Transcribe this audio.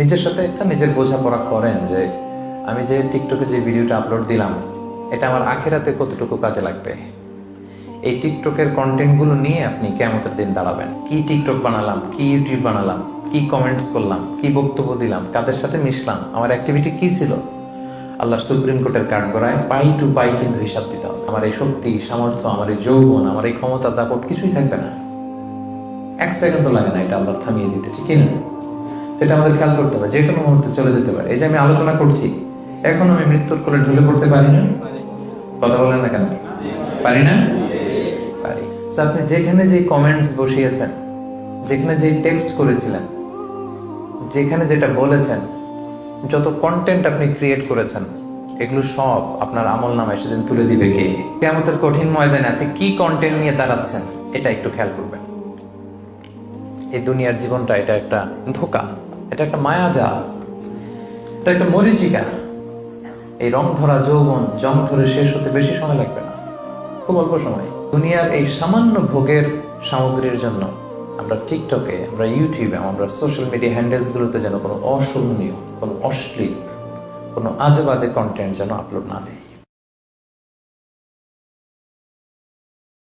নিজের সাথে একটা নিজের বোঝাপড়া করেন যে আমি যে টিকটকে যে ভিডিওটা আপলোড দিলাম, এটা আমার আখেরাতে কতটুকু কাজে লাগবে? এই টিকটকের কন্টেন্টগুলো নিয়ে আপনি কেমতের দিন দাঁড়াবেন? কি টিকটক বানালাম, কি ইউটিউব বানালাম, কি কমেন্টস করলাম, কি বক্তব্য দিলাম, কাদের সাথে মিশলাম, আমার অ্যাক্টিভিটি কি ছিল? আল্লাহ সুপ্রিম কোর্টের কাঠগড়ায় পাই টু পাই কিন্তু হিসাব দিতে হবে। আমার এই শক্তি, সামর্থ্য, আমার এই যৌবন, আমার এই ক্ষমতা, দাপট কিছুই থাকবে না। এক সেকেন্ডও লাগে না এটা আল্লাহ থামিয়ে দিতে, ঠিক না সেটা আমাদের খেয়াল করতে হবে যে কোনো মুহূর্তে চলে যেতে পারে। এই যে আমি আলোচনা করছি, এখন আমি মৃত্যুর কোলে ঢুলে পড়তে পারি না। কথা বলেন না কেন? পারি না? পারি। আপনি যেখানে যে কমেন্টস বসিয়েছেন, যেখানে যে টেক্সট করেছিলেন, যেখানে যেটা বলেছেন, যত কন্টেন্ট আপনি ক্রিয়েট করেছেন, এগুলো সব আপনার আমল নামায় সেদিন তুলে দিবে কে? কেমতের কঠিন ময়দানে আপনি কি কন্টেন্ট নিয়ে দাঁড়াচ্ছেন, এটা একটু খেয়াল করবেন। এই দুনিয়ার জীবনটা, এটা একটা ধোকা, এটা একটা মায়াজাল, এটা একটা মরিচিকা। এই রং ধরা যৌবন, জং ধরে শেষ হতে বেশি সময় লাগবে না, খুব অল্প সময়। দুনিয়ার এই সামান্য ভোগের সামগ্রীর জন্য আমরা টিকটকে, আমরা ইউটিউবে, আমরা সোশ্যাল মিডিয়া হ্যান্ডেলস গুলোতে যেন কোনো অশোভনীয়, কোনো অশ্লীল, কোনো আজে বাজে কন্টেন্ট যেন আপলোড না দিই।